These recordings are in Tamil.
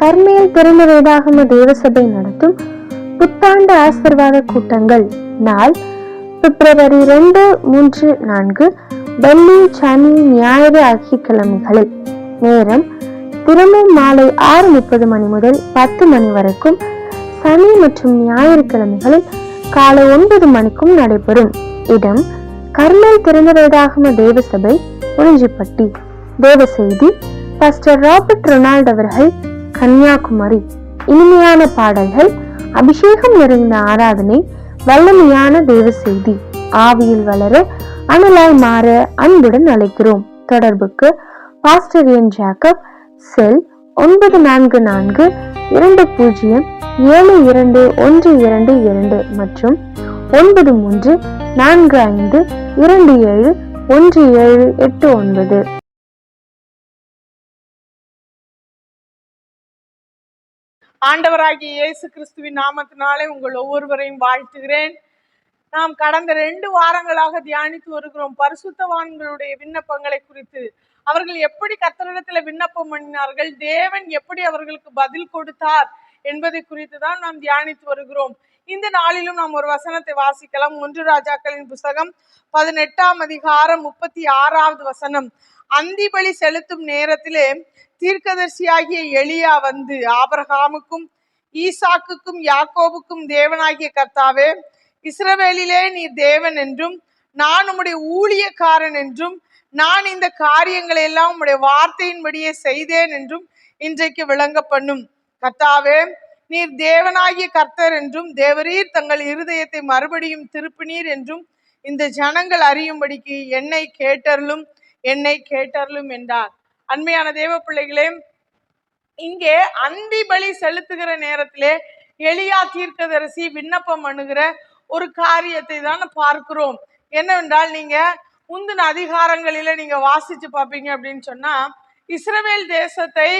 கர்மேல் திறந்த வேதாகம தேவசபை நடத்தும் புத்தாண்டு ஆசிர்வாத கூட்டங்கள். நாள் பிப்ரவரி ரெண்டு மூன்று நான்கு வெள்ளி சனி ஞாயிறு ஆகிய கிழமைகளில். நேரம் தினமும் மாலை ஆறு முப்பது மணி முதல் பத்து மணி வரைக்கும் சனி மற்றும் ஞாயிற்றுக்கிழமைகளில் காலை ஒன்பது மணிக்கும் நடைபெறும். இடம் கர்மல் திறந்த வேதாகம தேவசபை உறிஞ்சிப்பட்டி. தேவ செய்தி பாஸ்டர் ராபர்ட் ரொனால்ட் அவர்கள் கன்னியாகுமரி. இனிமையான பாடல்கள் அபிஷேகம் நிறைந்த ஆராதனை வல்லமையான தேவ செய்தி ஆவியில் வளர அனலாய் மாற அன்புடன் அழைக்கிறோம். தொடர்புக்கு பாஸ்டர் என் ஜாக்கப் செல் ஒன்பது நான்கு நான்கு இரண்டு பூஜ்ஜியம் ஏழு இரண்டு ஒன்று இரண்டு இரண்டு மற்றும் ஒன்பது மூன்று நான்கு ஐந்து இரண்டு ஏழு ஒன்று ஏழு எட்டு ஒன்பது. ஆண்டவராகிய இயேசு கிறிஸ்துவின் நாமத்தினாலே உங்கள் ஒவ்வொருவரையும் வாழ்த்துகிறேன். நாம் கடந்த ரெண்டு வாரங்களாக தியானித்து வருகிறோம். பரிசுத்தவான்களுடைய விண்ணப்பங்களை குறித்து. அவர்கள் எப்படி கத்தரிடத்துல விண்ணப்பம் பண்ணினார்கள்? தேவன் எப்படி அவர்களுக்கு பதில் கொடுத்தார்? என்பதை குறித்து தான் நாம் தியானித்து வருகிறோம். இந்த நாளிலும் நாம் ஒரு வசனத்தை வாசிக்கலாம். ஒன்று ராஜாக்களின் புஸ்தகம் பதினெட்டாம் அதிகாரம் முப்பத்தி ஆறாவது வசனம். அந்தி பலி செலுத்தும் நேரத்திலே தீர்க்கதரிசியாகிய எளியா வந்து ஆபரகாமுக்கும் ஈசாக்குக்கும் யாக்கோபுக்கும் தேவனாகிய கர்த்தாவே இஸ்ரவேலிலே நீ தேவன் என்றும் நான் உம்முடைய ஊழியக்காரன் என்றும் நான் இந்த காரியங்களை எல்லாம் உம்முடைய வார்த்தையின்படியே செய்தேன் என்றும் இன்றைக்கு விளங்க பண்ணும். கர்த்தாவே நீர் தேவனாகிய கர்த்தர் என்றும் தேவரீர் தங்கள் இருதயத்தை மறுபடியும் திருப்பினீர் என்றும் இந்த ஜனங்கள் அறியும்படிக்கு என்னை கேட்டருளும். என்னை கேட்டருளும் என்றார். அண்மையான தேவ பிள்ளைகளே இங்கே அந்தி பலி செலுத்துகிற நேரத்திலே எளியா தீர்க்கதரிசி விண்ணப்பம் பண்ணுகிற ஒரு காரியத்தை தான் பார்க்கிறோம். என்னவென்றால் நீங்க முந்தின அதிகாரங்களில நீங்க வாசிச்சு பார்ப்பீங்க அப்படின்னு சொன்னா இஸ்ரவேல் தேசத்தை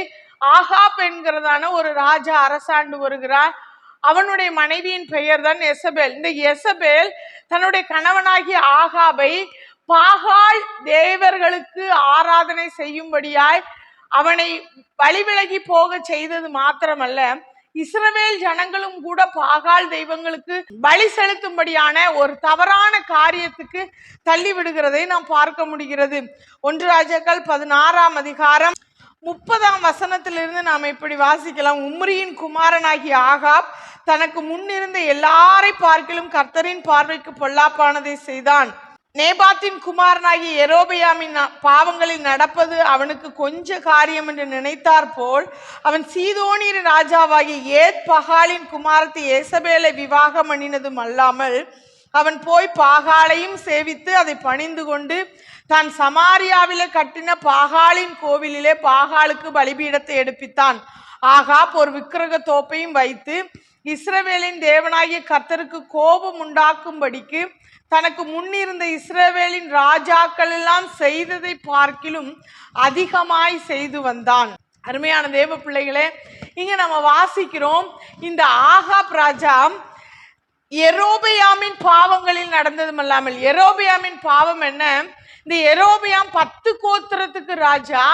ஆகாப் என்கிறதான ஒரு ராஜா அரசாண்டு வருகிறார். அவனுடைய மனைவியின் பெயர் தான் எசபேல். இந்த எசபேல் தன்னுடைய கணவனாகிய ஆகாபை பாகால் தேவர்களுக்கு ஆராதனை செய்யும்படியாய் அவனை வழிவிலகி போக செய்தது மாத்திரமல்ல இஸ்ரவேல் ஜனங்களும் கூட பாகால் தெய்வங்களுக்கு பலி செலுத்தும்படியான ஒரு தவறான காரியத்துக்கு தள்ளி விடுகிறதை நாம் பார்க்க முடிகிறது. ஒன்று ராஜாக்கள் பதினாறாம் அதிகாரம் முப்பதாம் வசனத்திலிருந்து நாம் இப்படி வாசிக்கலாம். உம்ரியின் குமாரனாகிய ஆகாப் தனக்கு முன்னிருந்த எல்லாரை பார்க்கிலும் கர்த்தரின் பார்வைக்கு பொல்லாப்பானதை செய்தான். நேபாத்தின் குமாரனாகிய எரோபியாமின் பாவங்களில் நடப்பது அவனுக்கு கொஞ்ச காரியம் என்று நினைத்தார் போல் அவன் சீதோனியர் ராஜாவாகிய ஏத் பகாலின் குமாரத்தை ஏசபேலை விவாகம் அணினதும் அல்லாமல் அவன் போய் பாகாலையும் சேவித்து அதை பணிந்து கொண்டு தான் சமாரியாவிலே கட்டின பாகாலின் கோவிலிலே பாகாலுக்கு பலிபீடத்தை எடுப்பித்தான். ஆகாப் ஒரு விக்கிரக தோப்பையும் வைத்து இஸ்ரவேலின் தேவனாகிய கர்த்தருக்கு கோபம் உண்டாக்கும்படிக்கு தனக்கு முன்னிருந்த இஸ்ரவேலின் ராஜாக்கள் எல்லாம் செய்ததை பார்க்கிலும் அதிகமாய் செய்து வந்தான். அருமையான தேவ பிள்ளைகளே இங்க நம்ம வாசிக்கிறோம். இந்த ஆகாப் ராஜா எரோபியாமின் பாவங்களில் நடந்ததும் அல்லாமல் எரோபியாமின் பாவம் என்ன? இந்த எரோபியாம் பத்து கோத்திரத்துக்கு ராஜா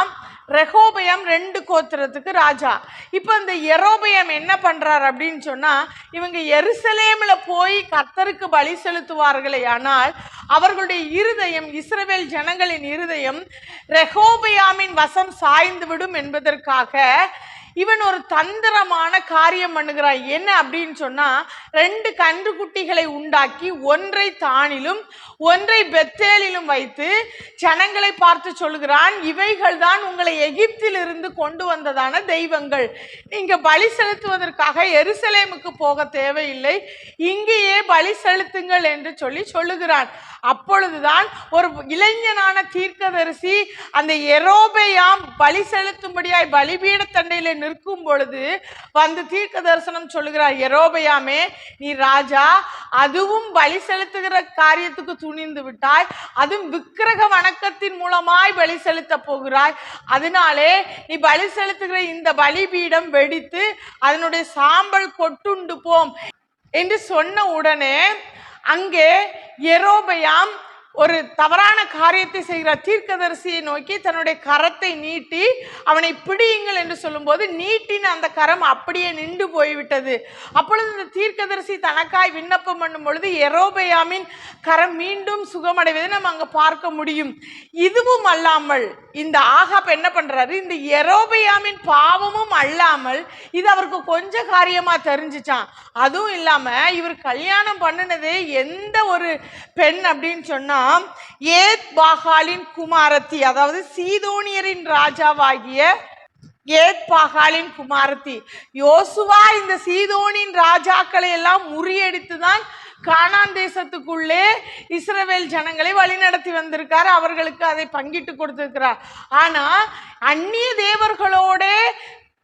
ரெகோபயம் ரெண்டு கோத்திரத்துக்கு ராஜா. இப்போ இந்த எரோபயம் என்ன பண்ணுறார் அப்படின்னு சொன்னால் இவங்க எருசலேமில் போய் கர்த்தருக்கு பலி செலுத்துவார்களே ஆனால் அவர்களுடைய இருதயம் இஸ்ரவேல் ஜனங்களின் இருதயம் ரெகோபயாமின் வசம் சாய்ந்து விடும் என்பதற்காக இவன் ஒரு தந்திரமான காரியம் பண்ணுகிறான். என்ன அப்படின்னு சொன்னா ரெண்டு கன்றுக்குட்டிகளை உண்டாக்கி ஒன்றை தானிலும் ஒன்றை பெத்தேலிலும் வைத்து ஜனங்களை பார்த்து சொல்கிறான் இவைகள் தான் உங்களை எகிப்திலிருந்து கொண்டு வந்ததான தெய்வங்கள். நீங்க பலி செலுத்துவதற்காக எருசலேமுக்கு போக தேவையில்லை. இங்கேயே பலி செலுத்துங்கள் என்று சொல்லி சொல்லுகிறான். அப்பொழுதுதான் ஒரு இளைஞனான தீர்க்கதரிசி அந்த எரோபையாம் பலி செலுத்தும்படியாய் பலிபீட தண்டையில நிற்கும் பொழுது வந்து தீர்க்க தரிசனம் சொல்லுகிறார் எரோபையாமே நீ ராஜா அதுவும் பலி செலுத்துகிற காரியத்துக்கு துணிந்து விட்டாய் அதுவும் விக்கிரக வணக்கத்தின் மூலமாய் பலி செலுத்த போகிறாய். அதனாலே நீ பலி செலுத்துகிற இந்த பலிபீடம் வெடித்து அதனுடைய சாம்பல் கொட்டுண்டு போம். என்று சொன்ன உடனே அங்கே எரோபயாம் ஒரு தவறான காரியத்தை செய்கிற தீர்க்கதரிசியை நோக்கி தன்னுடைய கரத்தை நீட்டி அவனை பிடியுங்கள் என்று சொல்லும்போது நீட்டின அந்த கரம் அப்படியே நின்று போய்விட்டது. அப்பொழுது இந்த தீர்க்கதரிசி தனக்காய் விண்ணப்பம் பண்ணும் பொழுது எரோபயாமின் கரம் மீண்டும் சுகமடைவதை நம்ம அங்கே பார்க்க முடியும். இதுவும் அல்லாமல் இந்த ஆகாப் என்ன பண்ணுறாரு இந்த எரோபயாமின் பாவமும் அல்லாமல் இது அவருக்கு கொஞ்சம் காரியமாக தெரிஞ்சுச்சான் அதுவும் இல்லாமல் இவர் கல்யாணம் பண்ணினதே எந்த ஒரு பெண் அப்படின்னு சொன்னால் நாம் ஏத் பாகாலின் குமாரத்தி அதாவது சீதோனியரின் ராஜாவாகிய ஏத் பாகாலின் குமாரத்தி. யோசுவா இந்த சீதோனின் ராஜாக்களை எல்லாம் முறியடித்து தான் கானான் தேசத்துக்குள்ளே இஸ்ரவேல் ஜனங்களை வழிநடத்தி வந்திருக்கார். அவர்களுக்கு அதை பங்கிட்டு கொடுத்திருக்கிறார். ஆனா அந்நிய தேவர்களோட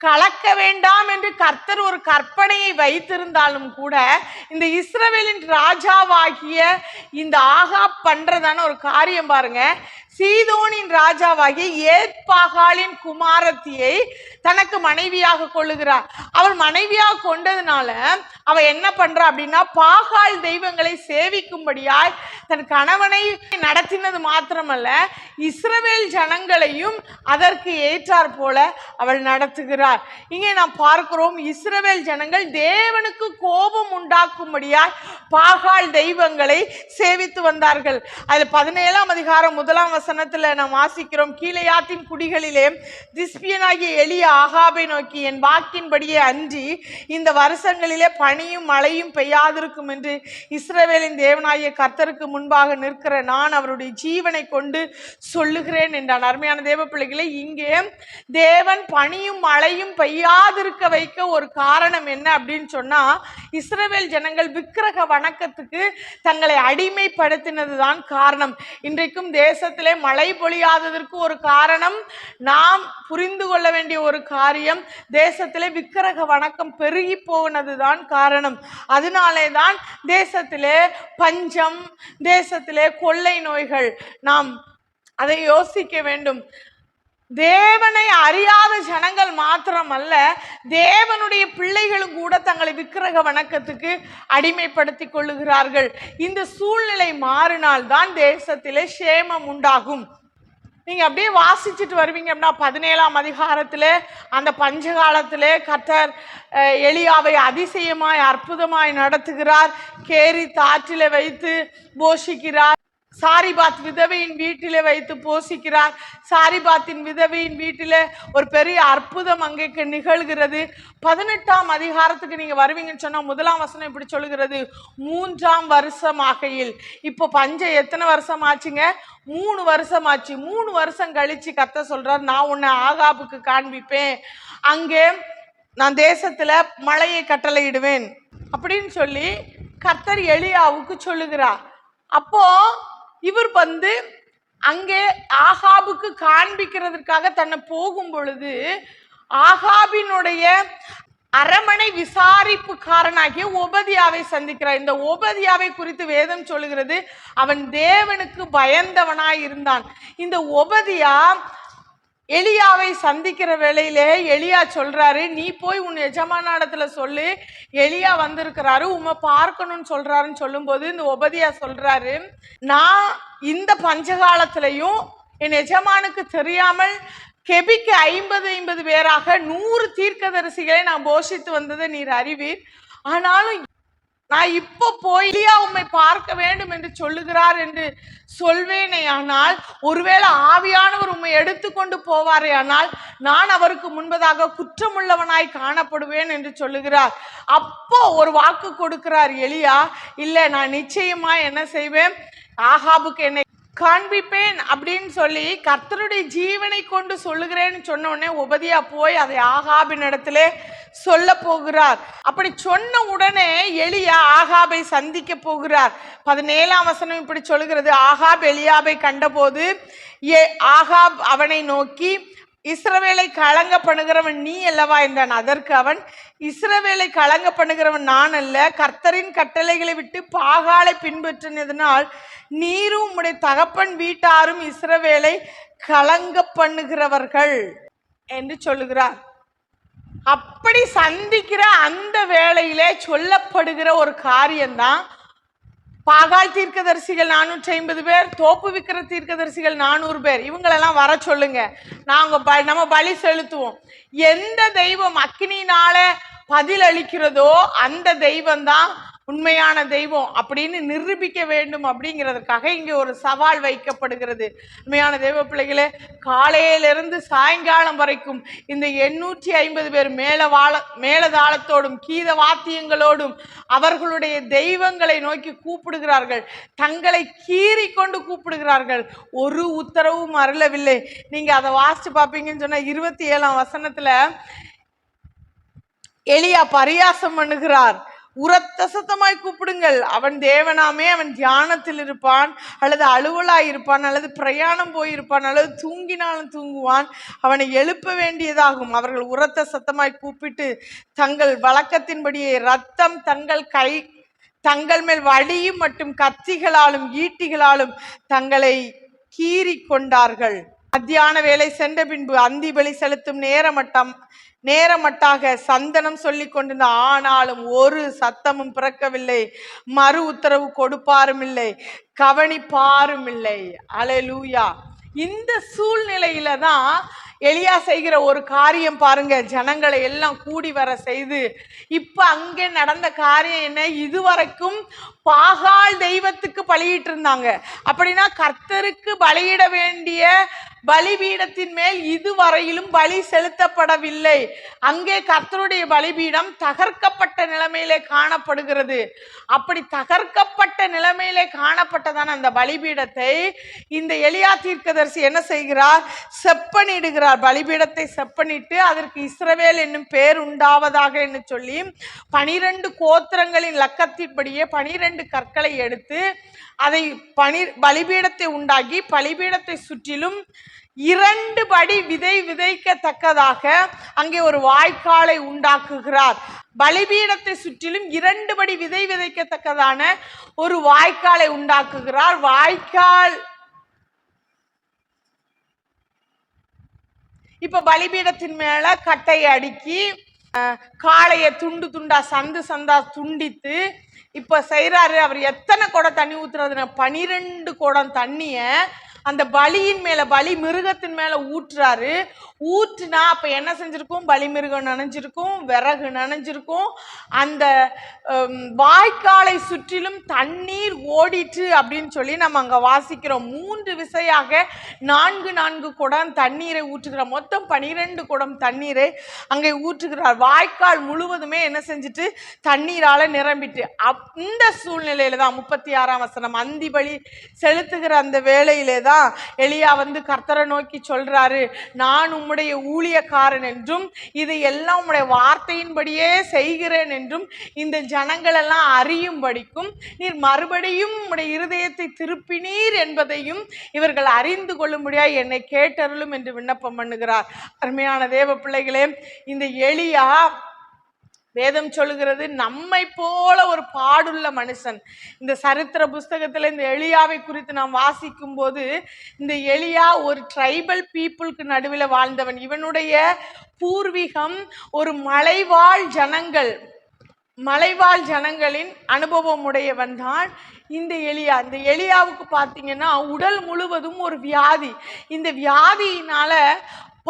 கலக்க வேண்டாம் என்று கர்த்தர் ஒரு கற்பனையை வைத்திருந்தாலும் கூட இந்த இஸ்ரவேலின் ராஜாவாகிய இந்த ஆகா பண்றதான ஒரு காரியம் பாருங்க. சீதோனின் ராஜாவாகிய ஏத்பாகாலின் குமாரத்தியை தனக்கு மனைவியாக கொள்ளுகிறார். அவள் மனைவியாக கொண்டதுனால அவ என்ன பண்றா அப்படின்னா பாகால் தெய்வங்களை சேவிக்கும்படியாய் தன் கணவனை நடத்தினது மாத்திரமல்ல இஸ்ரவேல் ஜனங்களையும் அதற்கு ஏற்றார் போல அவள் நடத்துகிறார். இங்கே நாம் பார்க்கிறோம் இஸ்ரவேல் ஜனங்கள் தேவனுக்கு கோபம் உண்டாக்கும்படியாய் பாகால் தெய்வங்களை சேவித்து வந்தார்கள். அது பதினேழாம் அதிகாரம் முதலாம் வசனத்தில் நாம் வாசிக்கிறோம் கீழையாத்தின் குடிகளிலே திஸ்பியனாகிய எளிய ஆகாபை நோக்கி என் வாக்கின்படியே அன்றி இந்த வருஷங்களிலே பனியும் மழையும் பெய்யாதிருக்கும் என்று இஸ்ரவேலின் தேவனாகிய கர்த்தருக்கு முன்பாக நிற்கிற நான் அவருடைய ஜீவனை கொண்டு சொல்லுகிறேன் என்றான். அருமையான தேவ பிள்ளைகளை இங்கே தேவன் பனியும் மழையும் பெய்யாதிருக்க வைக்க ஒரு காரணம் என்ன அப்படின்னு சொன்னா இஸ்ரவேல் ஜனங்கள் விக்கிரக வணக்கத்துக்கு தங்களை அடிமைப்படுத்தினது தான் காரணம். இன்றைக்கும் தேசத்திலே மழை பொழியாததற்கு ஒரு காரணம் நாம் புரிந்து கொள்ள வேண்டிய ஒரு காரியம் தேசத்திலே விக்கிரக வணக்கம் பெருகி போனது தான் காரணம். அதனாலே தான் தேசத்திலே பஞ்சம் தேசத்திலே கொள்ளை நோய்கள். நாம் அதை யோசிக்க வேண்டும். தேவனை அறியாத ஜனங்கள் மாத்திரமல்ல தேவனுடைய பிள்ளைகளும் கூட தங்களை விக்கிரக வணக்கத்துக்கு அடிமைப்படுத்தி கொள்ளுகிறார்கள். இந்த சூழ்நிலை மாறினால்தான் தேசத்திலே சேமம் உண்டாகும். நீங்கள் அப்படியே வாசிச்சுட்டு வருவீங்க அப்படின்னா பதினேழாம் அதிகாரத்தில் அந்த பஞ்சகாலத்தில் கத்தர் எளியாவை அதிசயமாய் அற்புதமாய் நடத்துகிறார். கேரி தாற்றில வைத்து போஷிக்கிறார். சாரிபாத் விதவையின் வீட்டிலே வைத்து போஷிக்கிறார் சாரிபாத்தின் விதவையின் வீட்டிலே ஒரு பெரிய அற்புதம் அங்கே நிகழ்கிறது. பதினெட்டாம் அதிகாரத்துக்கு நீங்க வருவீங்கன்னு சொன்னா முதலாம் வசனம் இப்படி சொல்லுகிறது. மூன்றாம் வருஷம் ஆகையில் இப்போ பஞ்சம் எத்தனை வருஷம் ஆச்சுங்க? மூணு வருஷம் ஆச்சு. மூணு வருஷம் கழிச்சு கத்த சொல்றார் நான் உன்னை ஆகாபுக்கு காண்பிப்பேன். அங்கே நான் தேசத்துல மழையை கட்டளையிடுவேன். அப்படின்னு சொல்லி கர்த்தர் எளியாவுக்கு சொல்லுகிறார். அப்போ இவர் வந்து அங்கே ஆகாபுக்கு காண்பிக்கிறதுக்காக தன்னை போகும் பொழுது ஆகாபினுடைய அரமனை விசாரிப்புக்காரனாகிய ஓபதியாவை சந்திக்கிறார். இந்த ஓபதியாவை குறித்து வேதம் சொல்லுகிறது அவன் தேவனுக்கு பயந்தவனாய் இருந்தான் இந்த ஒபதியா எலியாவை சந்திக்கிற வேளையிலே எலியா சொல்றாரு நீ போய் உன் எஜமானாடத்துல சொல்லு எலியா வந்திருக்கிறாரு உமை பார்க்கணும்னு சொல்றாருன்னு சொல்லும்போது இந்த உபதியா சொல்றாரு நான் இந்த பஞ்சகாலத்திலையும் என் எஜமானுக்கு தெரியாமல் கெபிக்கு ஐம்பது ஐம்பது பேராக நூறு தீர்க்கதரிசிகளை நான் போஷித்து வந்ததை நீர் அறிவீர். ஆனாலும் நான் இப்போ போய் உம்மை பார்க்க வேண்டும் என்று சொல்லுகிறார் என்று சொல்வேனே ஆனால் ஒருவேளை ஆவியானவர் உம்மை எடுத்துக்கொண்டு போவாரே ஆனால் நான் அவருக்கு முன்பதாக குற்றமுள்ளவனாய் காணப்படுவேன் என்று சொல்லுகிறார். அப்போ ஒரு வாக்கு கொடுக்கிறார் எலியா இல்லை நான் நிச்சயமா என்ன செய்வேன்? ஆகாபுக்கு என்னை காண்பிப்பேன் அப்படின்னு சொல்லி கர்த்தருடைய ஜீவனை கொண்டு சொல்லுகிறேன்னு சொன்ன உடனே உபதியா போய் அதை ஆகாபின் இடத்துல சொல்ல போகிறார். அப்படி சொன்ன உடனே எளியா ஆகாபை சந்திக்க போகிறார். பதினேழாம் வசனம் இப்படி சொல்லுகிறது. ஆகாப் எளியாபை கண்டபோது ஏ ஆகாப் அவனை நோக்கி இஸ்ரவேலை கலங்க பண்ணுகிறவன் நீ அல்லவா என்றான். அதற்கு அவன் இஸ்ரவேலை கலங்க பண்ணுகிறவன் நான் அல்ல. கர்த்தரின் கட்டளைகளை விட்டு பாகாலை பின்பற்றினதினால் நீரும் உம்முடைய தகப்பன் வீட்டாரும் இஸ்ரவேலை கலங்க பண்ணுகிறவர்கள் என்று சொல்லுகிறார். அப்படி சந்திக்கிற அந்த வேளையிலே சொல்லப்படுகிற ஒரு காரியம்தான் பாகால் தீர்க்கதரிசிகள் நானூற்றி ஐம்பது பேர் தோப்பு விக்கிற தீர்க்கதரிசிகள் நானூறு பேர். இவங்களெல்லாம் வர சொல்லுங்க. நாங்கள் ப- நம்ம பலி செலுத்துவோம். எந்த தெய்வம் அக்னினால பதில் அளிக்கிறதோ அந்த தெய்வம் தான் உண்மையான தெய்வம் அப்படின்னு நிரூபிக்க வேண்டும் அப்படிங்கிறதுக்காக இங்கே ஒரு சவால் வைக்கப்படுகிறது. உண்மையான தெய்வ பிள்ளைகளே காலையிலிருந்து சாயங்காலம் வரைக்கும் இந்த எண்ணூற்றி ஐம்பது பேர் மேலவாள மேலதாளத்தோடும் கீத வாத்தியங்களோடும் அவர்களுடைய தெய்வங்களை நோக்கி கூப்பிடுகிறார்கள். தங்களை கீறி கொண்டு கூப்பிடுகிறார்கள். ஒரு உத்தரவும் அருளவில்லை. நீங்கள் அதை வாசிச்சு பார்ப்பீங்கன்னு சொன்னால் இருபத்தி ஏழாம் வசனத்தில் எளியா பரியாசம் பண்ணுகிறார். உரத்த சத்தமாய் கூப்பிடுங்கள். அவன் தேவனாமே அவன் தியானத்தில் இருப்பான் அல்லது அலுவலாய் இருப்பான் அல்லது பிரயாணம் போயிருப்பான் அல்லது தூங்கினாலும் தூங்குவான். அவனை எழுப்ப வேண்டியதாகும். அவர்கள் உரத்த சத்தமாய் கூப்பிட்டு தங்கள் வழக்கத்தின்படியே ரத்தம் தங்கள் கை தங்கள் மேல் வழியும் மற்றும் கத்திகளாலும் ஈட்டிகளாலும் தங்களை கீறி கொண்டார்கள் மத்தியான வேலை சென்ற பின்பு அந்தி பலி செலுத்தும் நேரமட்டம் நேரமட்டாக சந்தனம் சொல்லி கொண்டிருந்த ஆனாலும் ஒரு சத்தமும் பிறக்கவில்லை. மறு உத்தரவு கொடுப்பாரும் இல்லை கவனிப்பாரும் இல்லை அலலூயா இந்த சூழ்நிலையில தான் எளியா செய்கிற ஒரு காரியம் பாருங்க. ஜனங்களை எல்லாம் கூடி வர செய்து இப்போ அங்கே நடந்த காரியம் என்ன? இதுவரைக்கும் பாகால் தெய்வத்துக்கு பலியிட்டு இருந்தாங்க அப்படின்னா கர்த்தருக்கு பலியிட வேண்டிய பலிபீடத்தின் மேல் இதுவரையிலும் பலி செலுத்தப்படவில்லை. அங்கே கர்த்தருடைய பலிபீடம் தகர்க்கப்பட்ட நிலைமையிலே காணப்படுகிறது. அப்படி தகர்க்கப்பட்ட நிலைமையிலே காணப்பட்டதான அந்த பலிபீடத்தை இந்த எலியா தீர்க்கதரிசி என்ன செய்கிறார்? செப்பனிடுகிறார். பலிபீடத்தை செப்பனிட்டு அதற்கு இஸ்ரவேல் என்னும் பேர் உண்டாவதாக என்று சொல்லி பனிரெண்டு கோத்திரங்களின் லக்கத்தின்படியே பனிரெண்டு கற்களை எடுத்து அதை பனி பலிபீடத்தை உண்டாக்கி பலிபீடத்தை சுற்றிலும் இரண்டு படி விதை விதைக்கத்தக்கதாக அங்கே ஒரு வாய்க்காலை உண்டாக்குகிறார். பலிபீடத்தை சுற்றிலும் இரண்டு படி விதை விதைக்கத்தக்கதான ஒரு வாய்க்காலை உண்டாக்குகிறார். வாய்க்கால். இப்ப பலிபீடத்தின் மேல கட்டையை அடுக்கி அஹ், காளையை துண்டு துண்டா சந்து சந்தா துண்டித்து இப்ப செய்றாரு. அவர் எத்தனை குடம் தண்ணி ஊத்துறதுன்னா பனிரெண்டு குடம் தண்ணிய அந்த பலியின் மேல பலி மிருகத்தின் மேல ஊற்றுறாரு. ஊற்றுனா அப்ப என்ன செஞ்சிருக்கும்? பலி மிருகம் நனைஞ்சிருக்கும் விறகு நனைஞ்சிருக்கும். அந்த வாய்க்காலை சுற்றிலும் தண்ணீர் ஓடிட்டு அப்படின்னு சொல்லி நம்ம அங்க வாசிக்கிறோம் மூன்று விசையாக நான்கு நான்கு குடம் தண்ணீரை ஊற்றுகிறார் மொத்தம் பனிரெண்டு குடம் தண்ணீரை அங்கே ஊற்றுகிறார். வாய்க்கால் முழுவதுமே என்ன செஞ்சுட்டு தண்ணீரால நிரம்பிட்டு. அப் சூழ்நிலையில தான் முப்பத்தி ஆறாம் வசனம் அந்தி பலி செலுத்துகிற அந்த வேலையிலே தான் எளியா வந்து கர்த்தரை நோக்கி சொல்றாரு நான் உம்முடைய ஊழியக்காரன் என்றும் இது எல்லாம் உம்முடைய வார்த்தையின்படியே செய்கிறேன் என்றும் இந்த ஜனங்களெல்லாம் அறியும்படிக்கும் நீர் மறுபடியும் உம்முடைய இருதயத்தை திருப்பினீர் என்பதையும் இவர்கள் அறிந்து கொள்ளும்படியா என்னை கேட்டருளும் என்று விண்ணப்பம் பண்ணுகிறார். அருமையான தேவ பிள்ளைகளே இந்த எளியா வேதம் சொல்லுகிறது நம்மை போல ஒரு பாடுள்ள மனுஷன். இந்த சரித்திர புஸ்தகத்தில் இந்த எளியாவை குறித்து நாம் வாசிக்கும் போது இந்த எளியா ஒரு ட்ரைபல் பீப்புளுக்கு நடுவில் வாழ்ந்தவன். இவனுடைய பூர்வீகம் ஒரு மலைவாழ் ஜனங்கள் மலைவாழ் ஜனங்களின் அனுபவம் உடையவன் தான் இந்த எலியா. இந்த எலியாவுக்கு பார்த்தீங்கன்னா உடல் முழுவதும் ஒரு வியாதி. இந்த வியாதியினால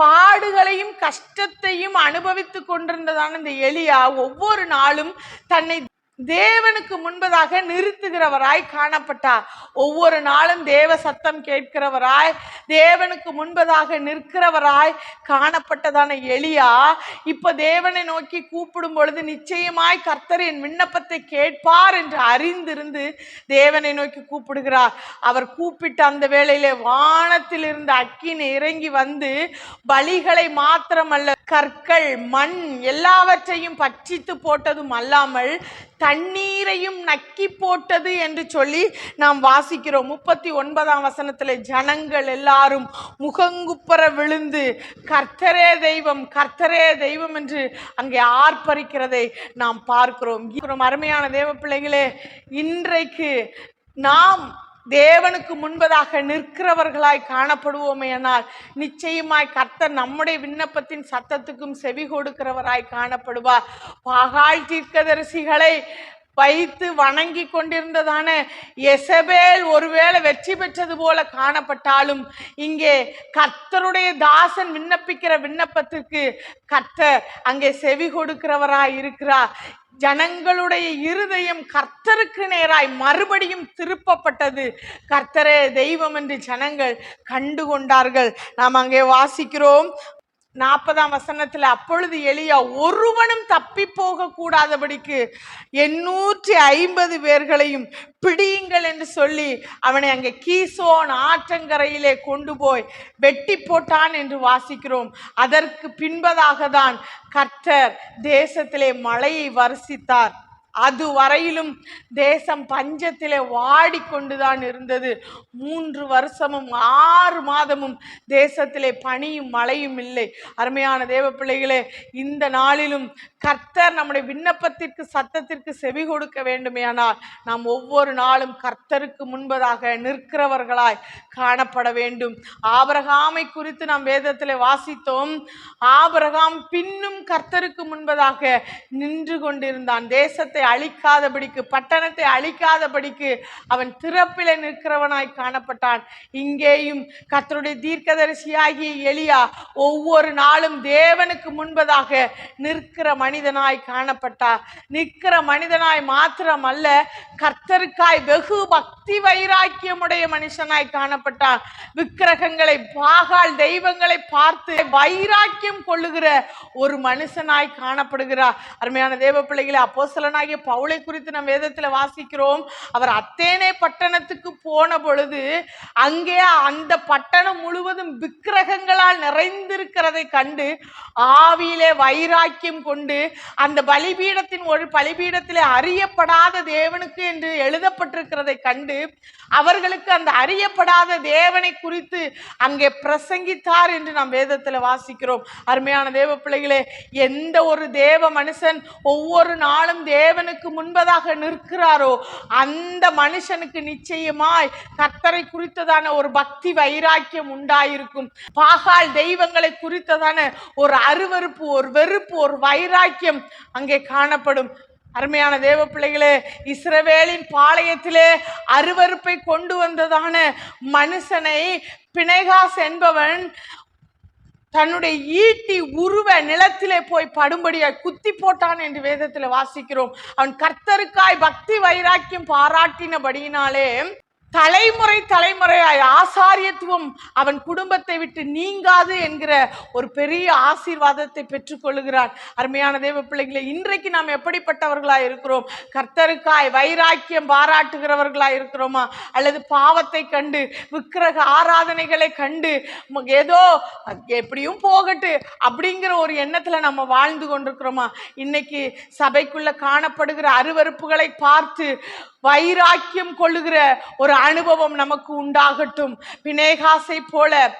பாடுகளையும் கஷ்டத்தையும் அனுபவித்து கொண்டிருந்ததான இந்த எலியா ஒவ்வொரு நாளும் தன்னை தேவனுக்கு முன்பதாக நிறுத்துகிறவராய் காணப்பட்டார். ஒவ்வொரு நாளும் தேவ சத்தம் கேட்கிறவராய் தேவனுக்கு முன்பதாக நிற்கிறவராய் காணப்பட்டதான எளியா இப்ப தேவனை நோக்கி கூப்பிடும் பொழுது நிச்சயமாய் கர்த்தர் என் விண்ணப்பத்தை கேட்பார் என்று அறிந்திருந்து தேவனை நோக்கி கூப்பிடுகிறார். அவர் கூப்பிட்ட அந்த வேளையிலே வானத்தில் இருந்த அக்கின் இறங்கி வந்து பலிகளை மாத்திரமல்ல கற்கள் மண் எல்லாவற்றையும் பட்சித்து போட்டதும் அல்லாமல் தண்ணீரையும் நக்கி போட்டது என்று சொல்லி நாம் வாசிக்கிறோம். முப்பத்தி ஒன்பதாம் வசனத்தில் ஜனங்கள் எல்லாரும் முகங்குப்புற விழுந்து கர்த்தரே தெய்வம் கர்த்தரே தெய்வம் என்று அங்கே ஆர்ப்பரிக்கிறதை நாம் பார்க்கிறோம். அருமையான தேவ பிள்ளைகளே இன்றைக்கு நாம் தேவனுக்கு முன்பதாக நிற்கிறவர்களாய் காணப்படுவோமேயானால் நிச்சயமாய் கர்த்தர் நம்முடைய விண்ணப்பத்தின் சத்தத்துக்கும் செவி கொடுக்கிறவராய் காணப்படுவார். பாகால் தீர்க்கதரிசிகளை வைத்து வணங்கி கொண்டிருந்ததான எசபேல் ஒருவேளை வெற்றி பெற்றது போல காணப்பட்டாலும் இங்கே கர்த்தருடைய தாசன் விண்ணப்பிக்கிற விண்ணப்பத்திற்கு கர்த்தர் அங்கே செவி கொடுக்கிறவராய் இருக்கிறார். ஜனங்களுடைய இருதயம் கர்த்தருக்கு நேராய் மறுபடியும் திருப்பப்பட்டது. கர்த்தரே தெய்வம் என்று ஜனங்கள் கண்டு கொண்டார்கள் நாம் அங்கே வாசிக்கிறோம். நாற்பதாம் வசனத்தில் அப்பொழுது எளியா ஒருவனும் தப்பி போக கூடாதபடிக்கு எண்ணூற்றி ஐம்பது பேர்களையும் பிடியுங்கள் என்று சொல்லி அவனை அங்கே கீசோன் ஆற்றங்கரையிலே கொண்டு போய் வெட்டி போட்டான் என்று வாசிக்கிறோம். அதற்கு பின்பதாக தான் கர்த்தர் தேசத்திலே மழையை வரிசித்தார். அது வரையிலும் தேசம் பஞ்சத்திலே வாடிக்கொண்டுதான் இருந்தது. மூன்று வருஷமும் ஆறு மாதமும் தேசத்திலே பனியும் மழையும் இல்லை. அருமையான தேவ பிள்ளைகளே இந்த நாளிலும் கர்த்தர் நம்முடைய விண்ணப்பத்திற்கு சத்தத்திற்கு செவி கொடுக்க வேண்டுமேனால் நாம் ஒவ்வொரு நாளும் கர்த்தருக்கு முன்பதாக நிற்கிறவர்களாய் காணப்பட வேண்டும். ஆபரகாமை குறித்து நாம் வேதத்தில் வாசித்தோம். ஆபரகாம் பின்னும் கர்த்தருக்கு முன்பதாக நின்று கொண்டிருந்தான். தேசத்தை அழிக்காதபடிக்கு பட்டணத்தை அழிக்காதபடிக்கு அவன் திறப்பில நிற்கிறவனாய் காணப்பட்டான். இங்கேயும் கர்த்தருடைய தீர்க்கதரிசியாகிய எலியா ஒவ்வொரு நாளும் தேவனுக்கு முன்பதாக நிற்கிற மனிதனாய் காணப்பட்டார். நிற்கிற மனிதனாய் மாத்திரம் அல்ல கர்த்தருக்காய் வெகு பக்தி வைராக்கியமுடைய மனுஷனாய் காணப்பட்டான் விக்கிரகங்களை பாகால் தெய்வங்களை பார்த்து வைராக்கியம் கொள்ளுகிற ஒரு மனுஷனாய் காணப்படுகிறார். அருமையான தேவ பிள்ளைகளை அப்போஸ்தலனாகிய பவுளை குறித்து நம் வேதத்தில் வாசிக்கிறோம். அவர் அத்தேனே பட்டணத்துக்கு போன பொழுது அங்கே அந்த பட்டணம் முழுவதும் விக்கிரகங்களால் நிறைந்திருக்கிறதை கண்டு ஆவியிலே வைராக்கியம் கொண்டு அந்த பலிபீடத்தின் ஒரு பலிபீடத்திலே அறியப்படாத தேவனுக்கு என்று எழுதப்பட்டிருக்கிறதை கண்டு அவர்களுக்கு அந்த அறியப்படாத தேவனை குறித்து அங்கே பிரசங்கித்தார் என்று நாம் வேதத்தில் வாசிக்கிறோம். அருமையான தேவ பிள்ளைகளே எந்த ஒரு தேவ மனுஷன் ஒவ்வொரு நாளும் தேவ தேவனுக்கு முன்பதாக நிற்கிறாரோ அந்த மனுஷனுக்கு நிச்சயமாய் கர்த்தரை குறித்ததான ஒரு பக்தி வைராக்கியம் உண்டாயிருக்கும். பாகால் தெய்வங்களை குறித்ததான ஒரு அருவருப்பு ஒரு வெறுப்பு ஒரு வைராக்கியம் அங்கே காணப்படும். அருமையான தேவ பிள்ளைகளே இஸ்ரவேலின் பாளையத்திலே அருவருப்பை கொண்டு வந்ததான மனுஷனை பிணைகாஸ் என்பவன் தன்னுடைய ஈட்டி உருவ நிலத்திலே போய் படும்படியாய் குத்தி போட்டான் என்று வேதத்தில் வாசிக்கிறோம். அவன் கர்த்தருக்காய் பக்தி வைராக்கியம் பாராட்டினபடியினாலே தலைமுறை தலைமுறையாய் ஆசாரியத்துவம் அவன் குடும்பத்தை விட்டு நீங்காது என்கிற ஒரு பெரிய ஆசீர்வாதத்தை பெற்றுக்கொள்கிறான் அருமையான தேவ பிள்ளைகளை இன்றைக்கு நாம் எப்படிப்பட்டவர்களாக இருக்கிறோம்? கர்த்தருக்காய் வைராக்கியம் பாராட்டுகிறவர்களாக இருக்கிறோமா? அல்லது பாவத்தை கண்டு விக்கிரக ஆராதனைகளை கண்டு ஏதோ எப்படியும் போகட்டு அப்படிங்கிற ஒரு எண்ணத்தில் நம்ம வாழ்ந்து கொண்டிருக்கிறோமா? இன்னைக்கு சபைக்குள்ள காணப்படுகிற அருவருப்புகளை பார்த்து வைராக்கியம் கொள்ளுகிற ஒரு அனுபவம் நமக்கு உண்டாகட்டும். பினேகாசை போல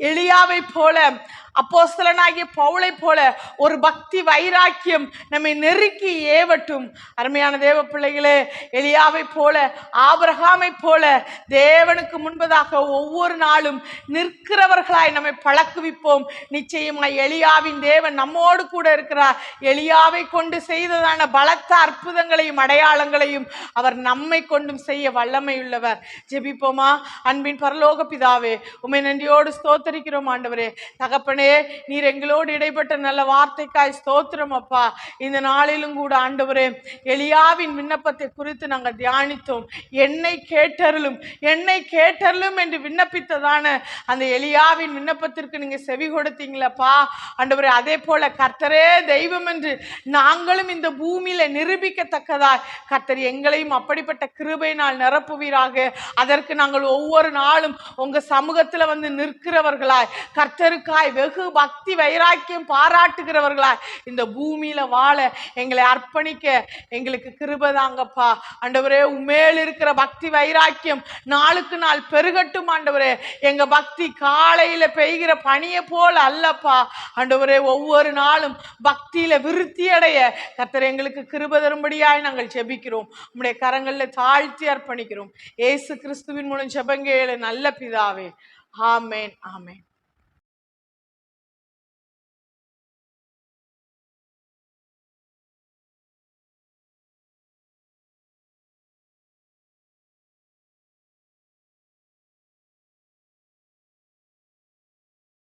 எளியாவை போல அப்போஸ்தலனாகிய பவுளை போல ஒரு பக்தி வைராக்கியம் நம்மை நெருக்கி ஏவட்டும். அருமையான தேவ பிள்ளைகளே எலியாவை போல ஆபரகாமை போல தேவனுக்கு முன்பதாக ஒவ்வொரு நாளும் நிற்கிறவர்களாய் நம்மை பழக்குவிப்போம். நிச்சயமாய் எலியாவின் தேவன் நம்மோடு கூட இருக்கிறார். எலியாவை கொண்டு செய்ததான பலத்த அற்புதங்களையும் அடையாளங்களையும் அவர் நம்மை கொண்டும் செய்ய வல்லமையுள்ளவர். ஜெபிப்போமா? அன்பின் பரலோக பிதாவே உமை நன்றியோடு ஸ்தோத்தரிக்கிறோம் ஆண்டவரே. தகப்பனே நீர் எங்களோடு இடைப்பட்ட நல்ல வார்த்தைக்காய் ஸ்தோத்திரம் அப்பா. இந்த நாளிலும் கூட ஆண்டவரே எலியாவின் விண்ணப்பத்தை குறித்து நாங்கள் தியானித்தோம். என்னை கேட்டருளும் என்னை கேட்டருளும் என்று விண்ணப்பித்ததான அந்த எலியாவின் விண்ணப்பத்திற்கு நீங்க செவி கொடுத்தீங்களப்பா. ஆண்டவரே அதே போல கர்த்தரே தெய்வம் என்று நாங்களும் இந்த பூமியில நிரூபிக்கத்தக்கதாய் கர்த்தர் எங்களையும் அப்படிப்பட்ட கிருபையினால் நிரப்புவீராக. அதற்கு நாங்கள் ஒவ்வொரு நாளும் உங்க சமூகத்துல வந்து நிற்கிறவர்களாய் கர்த்தருக்காய் வெகு பக்தி வைராக்கியம் பாராட்டுகிறவர்களா இந்த பூமியில வாழ எங்களை அர்ப்பணிக்க எங்களுக்கு கிருபதாங்கப்பா ஆண்டவரே உமேல் இருக்கிற பக்தி வைராக்கியம் நாளுக்கு நாள் பெருகட்டும் ஆண்டவரே. எங்க பக்தி காலையில பெய்கிற பணியை போல் அல்லப்பா. ஆண்டவரே ஒவ்வொரு நாளும் பக்தியில விருத்தி அடைய கத்தர் எங்களுக்கு கிருப தரும்படியாய் நாங்கள் செபிக்கிறோம் உம்முடைய கரங்களில் தாழ்த்தி அர்ப்பணிக்கிறோம். ஏசு கிறிஸ்துவின் மூலம் ஜெபங்கேளு நல்ல பிதாவே. ஆமேன் ஆமேன்.